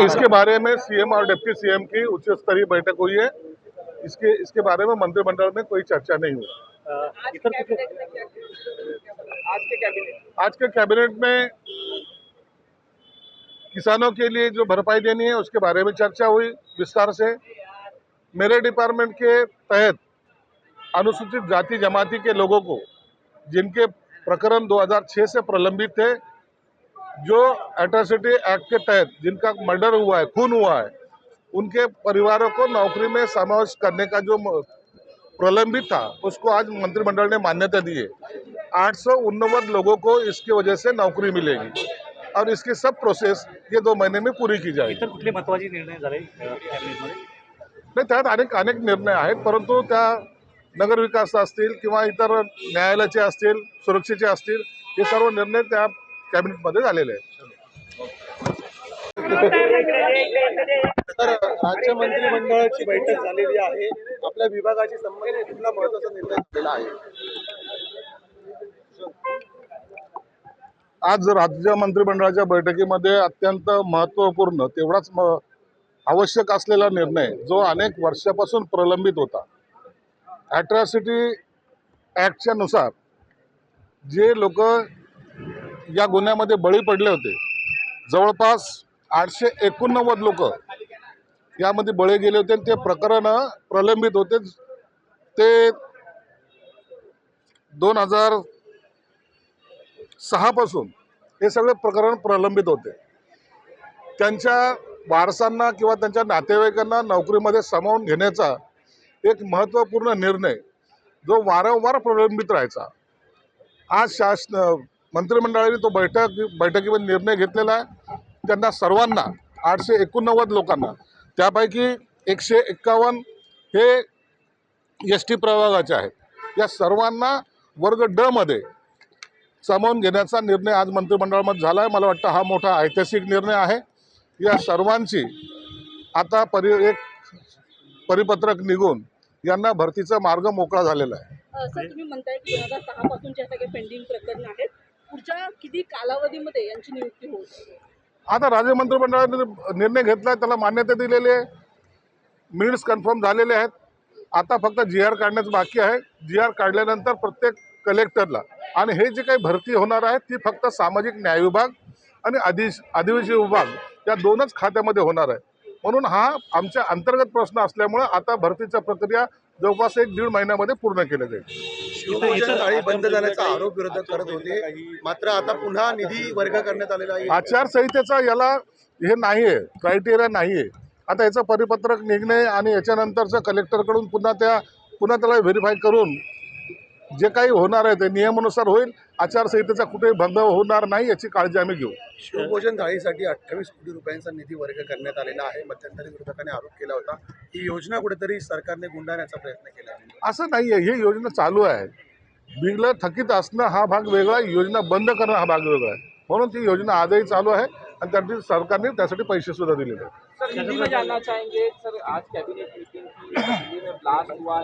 इसके बारे में सीएम और डिप्टी सीएम की उच्च स्तरीय बैठक हुई है। इसके इसके बारे में मंत्रिमंडल में कोई चर्चा नहीं हुई। इतर कुठले आज के कैबिनेट आज के कैबिनेट में किसानों के लिए जो भरपाई देनी है उसके बारे में चर्चा हुई विस्तार से। मेरे डिपार्टमेंट के तहत अनुसूचित जाति जमाती के लोगों को जिनके प्रकरण 2006 से प्रलंबित थे जो एट्रोसिटी एक्ट के तहत जिनका मर्डर हुआ है खून हुआ है उनके परिवारों को नौकरी में समावेश करने का जो प्रलंबित था उसको आज मंत्रिमंडल ने मान्यता दी है। आठ लोगों को इसकी वजह से नौकरी मिलेगी। और इसकी सब प्रोसेस ये दो महीने में पूरी की जाएगी। इतर कुठले महत्वाचे निर्णय झाले नाही त्यात अनेक अनेक निर्णय आहेत परंतु त्या नगरविकास असतील किंवा इतर न्यायालयाचे असतील सुरक्षेचे असतील हे सर्व निर्णय त्या कॅबिनेटमध्ये झालेले आहेत तर राज्य मंत्रिमंडळाची बैठक झालेली आहे. आपल्या विभागाशी संबंधित कुठला महत्त्वाचा निर्णय झालेला आहे? आज राज्य मंत्रिमंडळाच्या बैठकीमध्ये अत्यंत महत्त्वपूर्ण तेवढाच आवश्यक असलेला निर्णय जो अनेक वर्षापासून प्रलंबित होता. ॲट्रॉसिटी ॲक्टच्या नुसार जे लोक या गुन्ह्यामध्ये बळी पडले होते. जवळपास आठशे एकोणनव्वद लोक यामध्ये बळी गेले होते आणि ते प्रकरण प्रलंबित होते. ते दोन हजार सहापासून हे सगळे प्रकरण प्रलंबित होते. त्यांच्या वारसांना किंवा त्यांच्या नातेवाईकांना नोकरीमध्ये सामावून घेण्याचा एक महत्त्वपूर्ण निर्णय जो वारंवार प्रलंबित राहायचा. आज शासन मंत्रिमंडळाने तो बैठक बैठकीमध्ये निर्णय घेतलेला आहे. त्यांना सर्वांना आठशे एकोणनव्वद लोकांना त्यापैकी एकशे एक्कावन्न हे एस टी प्रभागाचे आहेत. या सर्वांना वर्ग ड मध्ये सामावून घेण्याचा निर्णय आज मंत्रिमंडळामध्ये झाला आहे मला वाटतं हा मोठा ऐतिहासिक निर्णय आहे. या सर्वांची आता परि एक परिपत्रक निघून यांना भरतीचा मार्ग मोकळा झालेला आहे. सर तुम्ही म्हणताय की दोन हजार सहा पासून जे सगळे पेंडिंग प्रकरण आहेत पुढच्या किती कालावधीमध्ये यांची नियुक्ती होईल आता राज्य मंत्रिमंडळाने निर्णय घेतला त्याला मान्यता दिलेली आहे. मिनिट्स कन्फर्म झालेले आहेत. आता फक्त जी आर काढण्याचं बाकी आहे. जी आर काढल्यानंतर प्रत्येक कलेक्टरला आणि हे जे काही भरती होणार आहे ती फक्त सामाजिक न्याय विभाग आणि अधिश आदिवासी विभाग या दोनच खात्यामध्ये होणार आहे. म्हणून हा आमच्या अंतर्गत प्रश्न असल्यामुळं आता भरतीच्या प्रक्रिया जवळपास एक दीड महिन्यामध्ये पूर्ण केली जाईल. थाळी बंद झाल्याचा आरोप विरोधक करत होते. मात्र आता पुन्हा निधी वर्ग करण्यात आलेला आहे. आचारसंहितेचा याला हे नाही आहे क्रायटेरिया नाही आहे आता याचं परिपत्रक निघणे आणि याच्यानंतरचं कलेक्टरकडून पुन्हा त्या पुन्हा त्याला व्हेरीफाय करून जे काही होणार आहे ते नियमानुसार होईल. आचारसंहितेचा कुठेही भंग होणार नाही याची काळजी आम्ही घेऊ. शिवभोजन थाळीसाठी अठ्ठावीस कोटी रुपयांचा निधी वर्ग करण्यात आलेला आहे. मध्यंतरी विरोधकांनी आरोप केला होता ही योजना कुठेतरी सरकारने गुंडाळण्याचा प्रयत्न केला आहे. असं नाही आहे ही योजना चालू आहे. बिल थकीत असणं हा भाग वेगळा योजना बंद करणं हा भाग वेगळा आहे. म्हणून ती योजना आजही चालू आहे आणि त्यासाठी सरकारने त्यासाठी पैसे सुद्धा दिलेले आहेत.